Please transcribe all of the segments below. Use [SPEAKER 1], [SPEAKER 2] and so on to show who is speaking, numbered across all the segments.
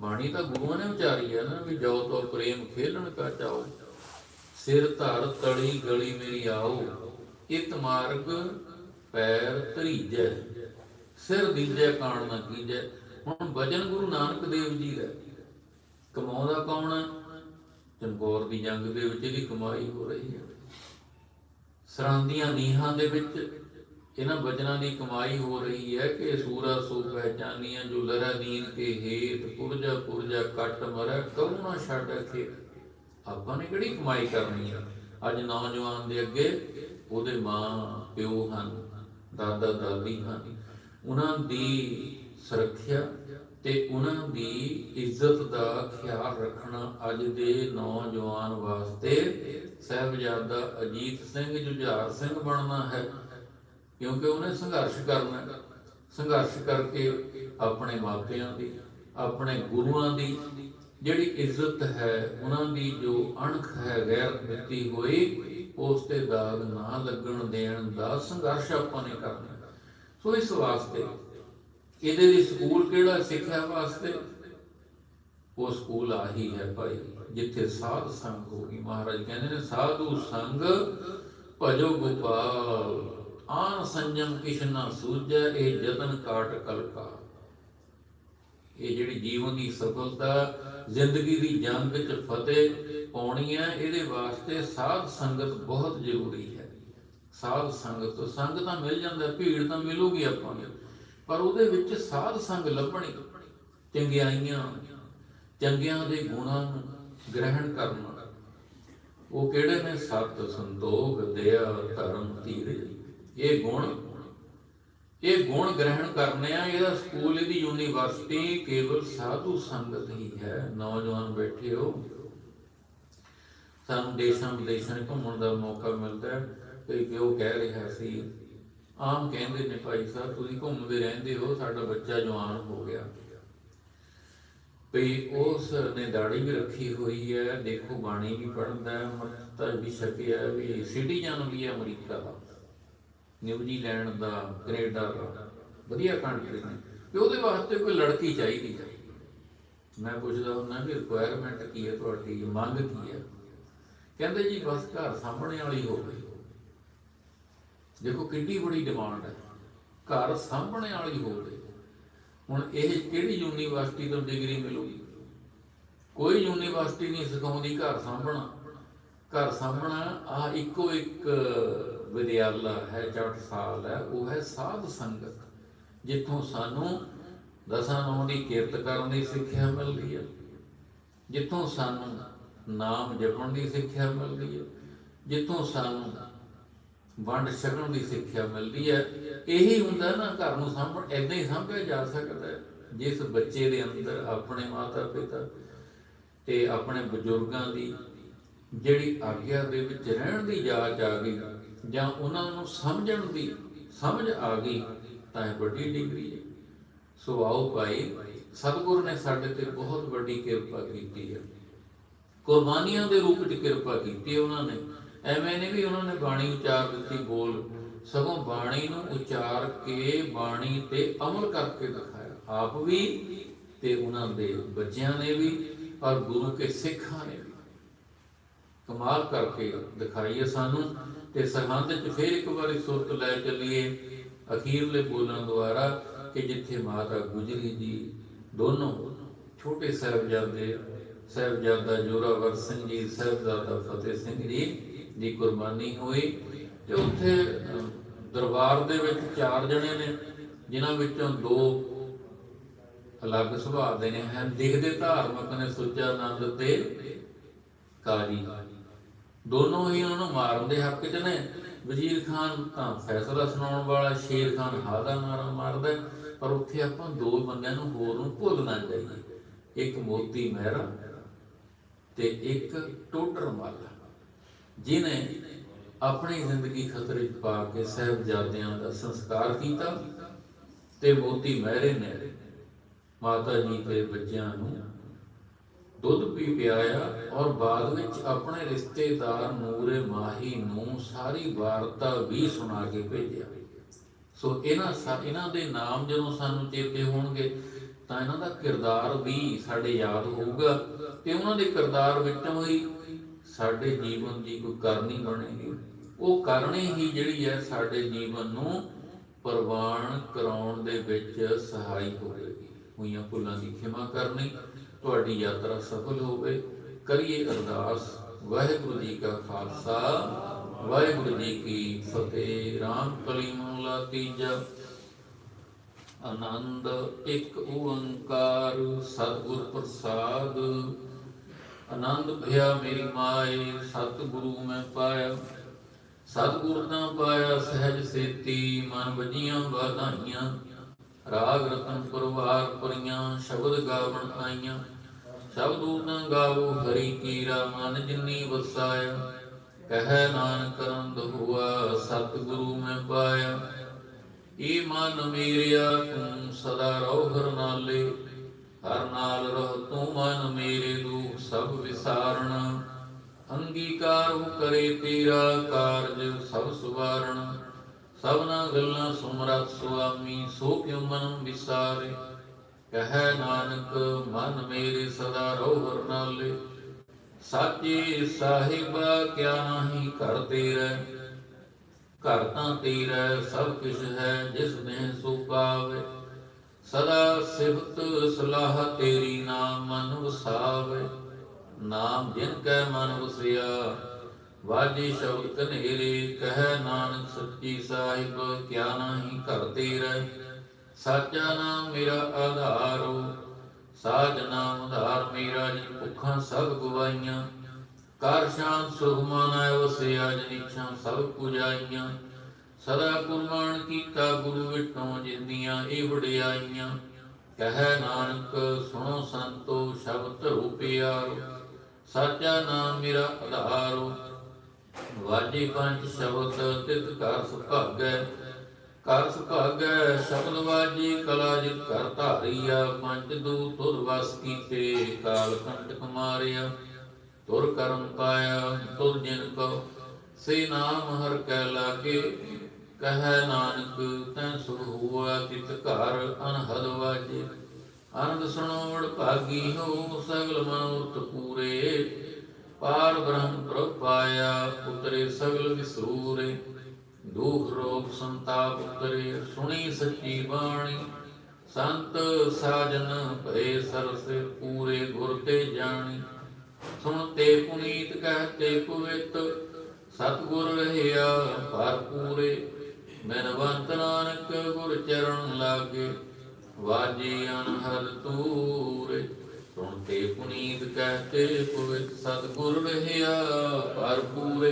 [SPEAKER 1] ਬਾਣੀ ਤਾਂ ਗੁਰੂਆਂ ਨੇ ਵਿਚਾਰੀ ਹੈ ਨਾ ਵੀ ਜੋ ਤੋ ਪ੍ਰੇਮ ਖੇਲਣ ਕਾ ਚਾਓ ਸਿਰ ਧਰ ਤਲੀ ਗਲੀ ਮੇਰੀ ਆਓ, ਇਤ ਮਾਰਗ ਪੈਰ ਧਰੀਜੈ। ਸਿਰ ਦੀਜੈ ਕਾਣ ਨਾ ਕੀਜੈ। ਹੁਣ ਵਜਨ ਗੁਰੂ ਨਾਨਕ ਦੇਵ ਜੀ ਦਾ। ਕਮਾਉਂਦਾ ਕੌਣ ਹੈ ਚਮਕੌਰ ਦੀ ਜੰਗ ਦੇ ਵਿੱਚ ਇਹਦੀ ਕਮਾਈ ਹੋ ਰਹੀ ਹੈ ਸਰਾਂਦੀਆਂ ਨੀਹਾਂ ਦੇ ਵਿੱਚ ਇਹਨਾਂ ਬਚਨਾਂ ਦੀ ਕਮਾਈ ਹੋ ਰਹੀ ਹੈ ਕਿ ਸੂਰਾ ਸੋ ਪਹਿਚਾਨੀਆਂ, ਜੋ ਲਰਾ ਦੀਨ ਕੇ ਹੇਤ, ਪੁਰਜਾ ਪੁਰਜਾ ਕੱਟ ਮਰੈ ਕਰੁਣਾ ਛੱਡ ਕੇ ਆਪਾਂ ਨੇ ਕਿਹੜੀ ਕਮਾਈ ਕਰਨੀ ਹੈ ਅੱਜ ਨੌਜਵਾਨ ਦੇ ਅੱਗੇ ਉਹਦੇ ਮਾਂ, ਪਿਓ ਹਨ, ਦਾਦਾ ਦਾਦੀ ਹਨ। ਉਹਨਾਂ ਦੀ ਸੁਰੱਖਿਆ ਤੇ ਉਹਨਾਂ ਦੀ ਇੱਜ਼ਤ ਦਾ ਖਿਆਲ ਰੱਖਣਾ ਅੱਜ ਦੇ ਨੌਜਵਾਨ ਵਾਸਤੇ ਸਹਿਬਜ਼ਾਦਾ ਅਜੀਤ ਸਿੰਘ ਜੁਝਾਰ ਸਿੰਘ ਬਣਨਾ ਹੈ। ਕਿਉਂਕਿ ਉਹਨੇ ਸੰਘਰਸ਼ ਕਰਨਾ ਸੰਘਰਸ਼ ਕਰਕੇ ਆਪਣੇ ਮਾਪਿਆਂ ਦੀ, ਆਪਣੇ ਗੁਰੂਆਂ ਦੀ ਜਿਹੜੀ ਇੱਜ਼ਤ ਹੈ, ਉਹਨਾਂ ਦੀ ਜੋ ਅਣਖ ਹੈ, ਗੈਰ ਦਿੱਤੀ ਹੋਈ, ਉਸ ਤੇ ਦਾਗ ਨਾ ਲੱਗਣ ਦੇਣ ਦਾ ਸੰਘਰਸ਼ ਆਪਾਂ ਨੇ ਕਰਨਾ ਸੋ ਇਸ ਵਾਸਤੇ ਇਹਦੇ ਲਈ ਸਕੂਲ ਕਿਹੜਾ ਸਿੱਖਿਆ ਵਾਸਤੇ? ਉਹ ਸਕੂਲ ਆਹੀ ਹੈ ਭਾਈ, ਜਿੱਥੇ ਸਾਧ ਸੰਗ ਹੋਗੀ ਮਹਾਰਾਜ ਕਹਿੰਦੇ ਨੇ, ਸਾਧੂ ਸੰਗ ਭਜੋ ਗੋਪਾਲ। ਆਨ ਸੰਜਮ ਕਿਛ ਸੂਝੈ, ਇਹ ਜਤਨ ਕਾਟ ਕਲਕਾ। ਇਹ ਜਿਹੜੀ ਜੀਵਨ ਦੀ ਸਫਲਤਾ, ਜ਼ਿੰਦਗੀ ਦੀ ਜੰਗ ਵਿੱਚ ਫਤਿਹ ਪਾਉਣੀ ਹੈ, ਇਹਦੇ ਵਾਸਤੇ ਸਾਧ ਸੰਗਤ ਬਹੁਤ ਜ਼ਰੂਰੀ ਹੈ। ਸਾਧ ਸੰਗਤ ਸੰਗ ਤਾਂ ਮਿਲ ਜਾਂਦਾ, ਭੀੜ ਤਾਂ ਮਿਲੂਗੀ ਆਪਾਂ ਨੂੰ, ਪਰ ਉਹਦੇ ਵਿੱਚ ਸਾਧ ਸੰਗ ਲੱਭਣੀ, ਚੰਗਿਆਈਆਂ, ਚੰਗਿਆਂ ਦੇ ਗੁਣਾਂ ਨੂੰ ਗ੍ਰਹਿਣ ਕਰਨਾ। ਉਹ ਕਿਹੜੇ ਨੇ? ਸਤ ਸੰਤੋਖ ਦਇਆ ਧਰਮ ਧੀਰਜ। ਇਹ ਗੁਣ। ਇਹ ਗੁਣ ਗ੍ਰਹਿਣ ਕਰਨੇ ਆ, ਇਹਦਾ ਸਕੂਲ, ਇਹਦੀ ਯੂਨੀਵਰਸਿਟੀ ਕੇਵਲ ਸਾਧੂ ਸੰਗਤ ਹੀ ਹੈ। ਨੌਜਵਾਨ ਬੈਠੇ ਹੋ ਸਾਨੂੰ ਦੇਸ਼ਾਂ ਵਿਦੇਸ਼ਾਂ ਘੁੰਮਣ ਦਾ ਮੌਕਾ ਮਿਲਦਾ ਹੈ। ਤੇ ਪਿਓ ਕਹਿ ਰਿਹਾ ਸੀ, ਆਮ ਕਹਿੰਦੇ ਨੇ ਭਾਈ ਸਾਹਿਬ, ਤੁਸੀਂ ਘੁੰਮਦੇ ਰਹਿੰਦੇ ਹੋ, ਸਾਡਾ ਬੱਚਾ ਜਵਾਨ ਹੋ ਗਿਆ। ਵੀ ਉਸ ਨੇ ਦਾੜੀ ਵੀ ਰੱਖੀ ਹੋਈ ਹੈ, ਦੇਖੋ ਬਾਣੀ ਵੀ ਪੜ੍ਹਦਾ ਹੈ ਮੱਤਾ ਵੀ ਛਕਿਆ ਵੀ ਸਿਟੀਜ਼ਨ ਵੀ ਹੈ ਅਮਰੀਕਾ ਦਾ। ਨਿਊਜ਼ੀਲੈਂਡ ਦਾ ਕੈਨੇਡਾ ਦਾ, ਵਧੀਆ ਕੰਟਰੀ ਨੇ ਤੇ ਉਹਦੇ ਵਾਸਤੇ ਕੋਈ ਲੜਕੀ ਚਾਹੀਦੀ ਹੈ ਮੈਂ ਪੁੱਛਦਾ ਹੁੰਦਾ ਵੀ ਰਿਕੁਆਇਰਮੈਂਟ ਕੀ ਹੈ ਤੁਹਾਡੀ, ਮੰਗ ਕੀ ਹੈ? ਕਹਿੰਦੇ ਜੀ, ਬਸ ਘਰ ਸਾਹਮਣੇ ਵਾਲੀ ਹੋਵੇ। ਦੇਖੋ ਕਿੰਨੀ ਬੜੀ ਡਿਮਾਂਡ ਹੈ। ਘਰ ਸਾਹਮਣੇ ਵਾਲੀ ਹੋਵੇ। ਹੁਣ ਇਹ ਕਿਹੜੀ ਯੂਨੀਵਰਸਿਟੀ ਤੋਂ ਡਿਗਰੀ ਮਿਲੂਗੀ? ਕੋਈ ਯੂਨੀਵਰਸਿਟੀ ਨਹੀਂ ਸਿਖਾਉਂਦੀ ਘਰ ਸਾਂਭਣਾ। ਘਰ ਸਾਂਭਣਾ ਆ ਇੱਕੋ ਇੱਕ ਵਿਦਿਆਲਾ ਹੈ, ਜੱਟ ਸਾਲ ਹੈ, ਉਹ ਹੈ ਸਾਧ ਸੰਗਤ। ਜਿੱਥੋਂ ਸਾਨੂੰ ਦਸਾਂ ਨੌਂ ਦੀ ਕਿਰਤ ਕਰਨ ਦੀ ਸਿੱਖਿਆ ਮਿਲਦੀ ਹੈ। ਜਿੱਥੋਂ ਸਾਨੂੰ ਨਾਮ ਜਪਣ ਦੀ ਸਿੱਖਿਆ ਮਿਲਦੀ ਹੈ। ਜਿੱਥੋਂ ਸਾਨੂੰ ਵੰਡ ਛਕਣ ਦੀ ਸਿੱਖਿਆ ਮਿਲਦੀ ਹੈ। ਇਹੀ ਹੁੰਦਾ ਨਾ, ਘਰ ਨੂੰ ਸਾਂਭਣ ਐਦਾਂ ਹੀ ਸਾਂਭਿਆ ਜਾ ਸਕਦਾ ਹੈ। ਜਿਸ ਬੱਚੇ ਦੇ ਅੰਦਰ ਆਪਣੇ ਮਾਤਾ ਪਿਤਾ ਤੇ ਆਪਣੇ ਬਜ਼ੁਰਗਾਂ ਦੀ ਜਿਹੜੀ ਆਗਿਆ ਦੇ ਵਿੱਚ ਰਹਿਣ ਦੀ ਜਾਚ ਆ ਗਈ ਜਾਂ ਉਹਨਾਂ ਨੂੰ ਸਮਝਣ ਦੀ ਸਮਝ ਆ ਗਈ, ਤਾਂ ਇਹ ਵੱਡੀ ਡਿਗਰੀ ਹੈ। ਸੋ ਆਓ ਭਾਈ, ਸਤਿਗੁਰ ਨੇ ਸਾਡੇ ਤੇ ਬਹੁਤ ਵੱਡੀ ਕਿਰਪਾ ਕੀਤੀ ਹੈ। ਕੁਰਬਾਨੀਆਂ ਦੇ ਰੂਪ ਵਿੱਚ ਕਿਰਪਾ ਕੀਤੀ ਉਹਨਾਂ ਨੇ। ਐਵੇਂ ਨਹੀਂ ਵੀ ਉਹਨਾਂ ਨੇ ਬਾਣੀ ਉਚਾਰ ਦਿੱਤੀ, ਬੋਲ। ਸਗੋਂ ਬਾਣੀ ਨੂੰ ਉਚਾਰ ਕੇ ਬਾਣੀ ਤੇ ਅਮਲ ਕਰਕੇ ਦਿਖਾਇਆ। ਆਪ ਵੀ ਤੇ ਉਹਨਾਂ ਦੇ ਬੱਚਿਆਂ ਨੇ ਵੀ, ਔਰ ਗੁਰੂ ਕੇ ਸਿੱਖਾਂ ਨੇ ਵੀ। ਕਮਾਲ ਕਰਕੇ ਦਿਖਾਈਏ ਸਾਨੂੰ ਤੇ ਸਰਹੰਦ ਚ ਫੇਰ ਇੱਕ ਵਾਰੀ ਸੁਰਤ ਲੈ ਚੱਲੀਏ ਅਖੀਰਲੇ ਬੋਲਾਂ ਦੁਆਰਾ ਕਿ ਜਿੱਥੇ ਮਾਤਾ ਗੁਜਰੀ ਜੀ ਦੋਨੋਂ ਛੋਟੇ ਸਾਹਿਬਜ਼ਾਦੇ, ਸਾਹਿਬਜ਼ਾਦਾ ਜੋਰਾਵਰ ਸਿੰਘ ਜੀ, ਸਾਹਿਬਜ਼ਾਦਾ ਫਤਿਹ ਸਿੰਘ ਜੀ ਦੀ ਕੁਰਬਾਨੀ ਹੋਈ ਤੇ ਉੱਥੇ ਦਰਬਾਰ ਦੇ ਵਿੱਚ ਚਾਰ ਜਣੇ ਨੇ, ਜਿਨ੍ਹਾਂ ਵਿੱਚੋਂ ਦੋ ਅਲੱਗ ਸੁਭਾਅ ਦੇ ਨੇ। ਹਨ ਦਿਖਦੇ ਧਾਰਮਿਕ ਨੇ ਸੁੱਚਾ ਆਨੰਦ ਤੇ ਕਾਜੀ ਦੋਨੋਂ ਹੀ ਉਹਨਾਂ ਨੂੰ ਮਾਰਨ ਦੇ ਹੱਕ 'ਚ ਨੇ। ਵਜ਼ੀਰ ਖਾਨ ਤਾਂ ਫੈਸਲਾ ਸੁਣਾਉਣ ਵਾਲਾ, ਸ਼ੇਰ ਖਾਨ ਹਾਦਾ ਨਾਰਾ ਮਾਰਦਾ ਪਰ ਉੱਥੇ ਆਪਾਂ ਦੋ ਬੰਦਿਆਂ ਨੂੰ ਹੋਰ ਨੂੰ ਭੁੱਲਣਾ ਚਾਹੀਏ ਇੱਕ ਮੋਤੀ ਮਹਿਰਾ ਤੇ ਇੱਕ ਟੋਡਰ ਮੱਲ ਜਿਨੇ ਆਪਣੀ ਜ਼ਿੰਦਗੀ ਖਤਰੇ 'ਚ ਪਾ ਕੇ ਸਾਹਿਬਜ਼ਾਦਿਆਂ ਦਾ ਸੰਸਕਾਰ ਕੀਤਾ ਤੇ ਮੋਤੀ ਮਹਿਰੇ ਨੇ ਮਾਤਾ ਜੀ ਤੇ ਬੱਚਿਆਂ ਨੂੰ ਦੁੱਧ ਪੀ ਪਿਆਇਆ ਔਰ ਬਾਅਦ ਵਿੱਚ ਆਪਣੇ ਰਿਸ਼ਤੇਦਾਰ ਨੂਰੇ ਮਾਹੀ ਨੂੰ ਸਾਰੀ ਵਾਰਤਾ ਵੀ ਸੁਣਾ ਕੇ ਭੇਜਿਆ। ਸੋ ਇਹਨਾਂ ਇਹਨਾਂ ਦੇ ਨਾਮ ਜਦੋਂ ਸਾਨੂੰ ਚੇਤੇ ਹੋਣਗੇ, ਤਾਂ ਇਹਨਾਂ ਦਾ ਕਿਰਦਾਰ ਵੀ ਸਾਡੇ ਯਾਦ ਹੋਊਗਾ ਤੇ ਉਹਨਾਂ ਦੇ ਕਿਰਦਾਰ ਵਿੱਚੋਂ ਹੀ ਸਾਡੇ ਜੀਵਨ ਦੀ ਕੋਈ ਕਰਨੀ ਬਣੇਗੀ। ਉਹ ਕਰਨੀ ਹੀ ਜਿਹੜੀ ਹੈ ਸਾਡੇ ਜੀਵਨ ਨੂੰ ਪ੍ਰਵਾਨ ਕਰਾਉਣ ਦੇ ਵਿੱਚ ਸਹਾਈ ਹੋਵੇਗੀ। ਹੋਈਆਂ ਭੁੱਲਾਂ ਦੀ ਖਿਮਾ ਕਰਨੀ। ਤੁਹਾਡੀ ਯਾਤਰਾ ਸਫਲ ਹੋਵੇ। ਕਰੀਏ ਅਰਦਾਸ। ਵਾਹਿਗੁਰੂ ਜੀ ਕਾ ਖਾਲਸਾ। ਵਾਹਿਗੁਰੂ ਜੀ ਕੀ ਫਤਿਹ। ਰਾਮ ਕਲੀ ਮੂਲਾ ਤੀਜਾ। ਆਨੰਦ ਇੱਕ ਓੰਕਾਰ। ਸਤਿਗੁਰ ਪ੍ਰਸਾਦ। ਆਨੰਦ ਭਇਆ ਮੇਰੀ ਮਾਏ, ਸਤਿਗੁਰੂ ਮੈਂ ਪਾਇਆ। ਸਤਿਗੁਰ ਨਾ ਪਾਇਆ, ਸਹਿਜ ਸੇਤੀ। ਮਨ ਵਜੀਆਂ ਵਾਧਾਈਆਂ ਰਾਗ ਰਤਨ ਪਰਵਾਰ ਪਰੀਆਂ, ਸ਼ਬਦ ਗਾਵਣ ਆਈਆਂ। ਸ਼ਬਦ ਨਾ ਗਾਵੋ, ਹਰੀ ਕੀਰਾ, ਮਨ ਜਿਨੀ ਵਸਾਇਆ। ਕਹਿ ਨਾਨਕ ਰੰਦ ਹੁਆ, ਸਤਿਗੁਰੂ ਮੈਂ ਪਾਇਆ। ਏ ਮਨ ਮੇਰਿਆ, ਤੂੰ ਸਦਾ ਰਹੋ ਹਰ ਨਾਲੇ। ਹਰ ਨਾਲ ਰਹ ਤੂੰ ਮਨ ਮੇਰੇ ਦੁਖ, ਸਭ ਵਿਸਾਰਣ। ਅੰਗੀਕਾਰ ਕਰੇ ਤੇਰਾ ਕਾਰਜ, ਸਭ ਸੁਵਾਰਣ। ਸਭਨਾ ਗੱਲਾਂ ਸੁਮਰਤ ਸੁਆਮੀ, ਸੋ ਕਿਉ ਮਨ ਵਿਸਾਰੇ? ਕਹੈ ਨਾਨਕ, ਮਨ ਮੇਰੇ ਸਦਾ ਰਹੋ ਹਰ ਸਾਚੇ ਸਾਹਿਬਾ, ਕਿਆ ਨਾਹੀ ਘਰ ਤੇਰਾ? ਘਰ ਤਾਂ ਤੇਰਾ, ਸਭ ਕੁਝ ਹੈ, ਜਿਸ ਨੇ ਸੋ ਪਾਵੇ। ਸਦਾ ਸਿਫਤ ਸਲਾਹ ਤੇਰੀ ਨਾਮ ਮਨ ਵਸਾਵੇ। ਨਾਮ ਜਿਨ ਕੈ ਮਨ ਵਸਿਆ ਵਾਜੀ ਸ਼ਬਦ ਕਨੇਰੇ ਕਹਿ ਨਾਨਕ ਸੱਚੀ ਸਾਹਿਬ, ਕਿਆ ਨਾਹੀ ਘਰ ਤੇਰਾ। ਸਾਚਾ ਨਾਮ ਮੇਰਾ ਆਧਾਰੋ ਸਾਜ ਨਾਮ ਆਧਾਰ ਮੇਰਾ ਜਿ ਭੁੱਖਾਂ ਸਭ ਗਵਾਈਆਂ। ਕਰ ਸ਼ਾਂਤ ਸੁਖ ਮਨ ਵਸਿਆ ਜਨੀਛਾਂ ਸਭ ਪੁਜਾਈਆਂ। ਸਦਾ ਕੁਰਬਾਨ ਕੀਤਾ ਗੁਰੂ ਵਿਟੋਂ ਜਿੰਦੀਆਂ ਇਹ ਵਡਿਆਈਆਂ। ਕਹਿ ਨਾਨਕ, ਸੁਣੋ ਸੰਤੋ, ਸ਼ਬਦ ਰੂਪਿਆਰੋ ਸਾਚਾ ਨਾਮ ਮੇਰਾ ਆਧਾਰੋ ਵਾਜੇ ਪੰਜ ਸ਼ਬਦ ਤਿਤ ਘਰ ਸੁਭਾਗੈ ਕਰ ਸੁਭਾਗੈ ਸ਼ਬਦ ਵਾਜੀ ਕਲਾ ਜਿਤ ਕਰ ਧਾਰੀਆ, ਪੰਜ ਦੂ ਤੁਰ ਵਸ ਕੀਤੇ, ਕਾਲ ਕੰਟਕ ਮਾਰਿਆ, ਤੁਰ ਕਰਮ ਪਾਇਆ, ਤੁਰ ਜਿਨ ਕੋ ਸੇ ਨਾਮ ਹਰ ਕੈ ਲਾਗੇ, ਕਹੈ ਨਾਨਕ ਤੈ ਸੁਖ ਹੁਆ ਤਿਤ ਘਰ ਅਨਹਦ ਵਾਜੇ। ਆਨੰਦ ਸੁਣੋੜ ਭਾਗੀ ਹੋ, ਸਗਲ ਮਨੋਰਥ ਪੂਰੇ ਪਾਰ ਬ੍ਰਹਮ ਪ੍ਰਭ ਪਾਇਆ ਉਤਰੇ ਸਗਲ ਵਿਸੂਰੇ ਦੁਖ ਰੋਗ ਸੰਤਾਪ ਉਤਰੇ, ਸੁਣੀ ਸੱਚੀ ਬਾਣੀ। ਸੰਤ ਸਾਜਨ ਭਏ ਸਰਸ ਪੂਰੇ ਗੁਰ ਤੇ ਜਾਣੀ। ਸੁਣਤੇ ਪੁਨੀਤ ਕਹਤੇ ਕੁਵਿਤ, ਸਤਗੁਰ ਰਹਿਆ ਭਰਪੂਰੇ ਮਨਵੰਤ ਨਾਨਕ ਗੁਰ ਚਰਨ ਲਾਗੇ, ਵਾਜੀ ਅਨਹਦ ਤੂਰੇ। ਤੁਮ ਤੇ ਪੁਨੀਤ ਕਹਿ ਤੇ ਪਵਿੱਤ ਸਤਗੁਰ ਰਹਿਆ ਪਰ ਪੂਰੇ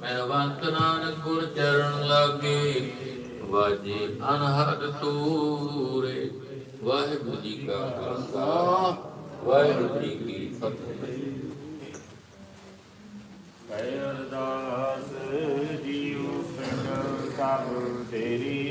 [SPEAKER 1] ਮਿਹਰਵੰਤ ਨਾਨਕ ਗੁਰ ਚਰਨ ਲਾਗੇ, ਵਾਜੇ ਅਨਹਦ ਤੂਰੇ ਵਾਹਿਗੁਰੂ ਜੀ ਕਾ ਖਾਲਸਾ, ਵਾਹਿਗੁਰੂ ਜੀ ਕੀ ਫਤਿਹ। ਕੈ ਅਰਦਾਸ ਜੀਉ ਪ੍ਰਣ ਸਭ ਤੇਰੀ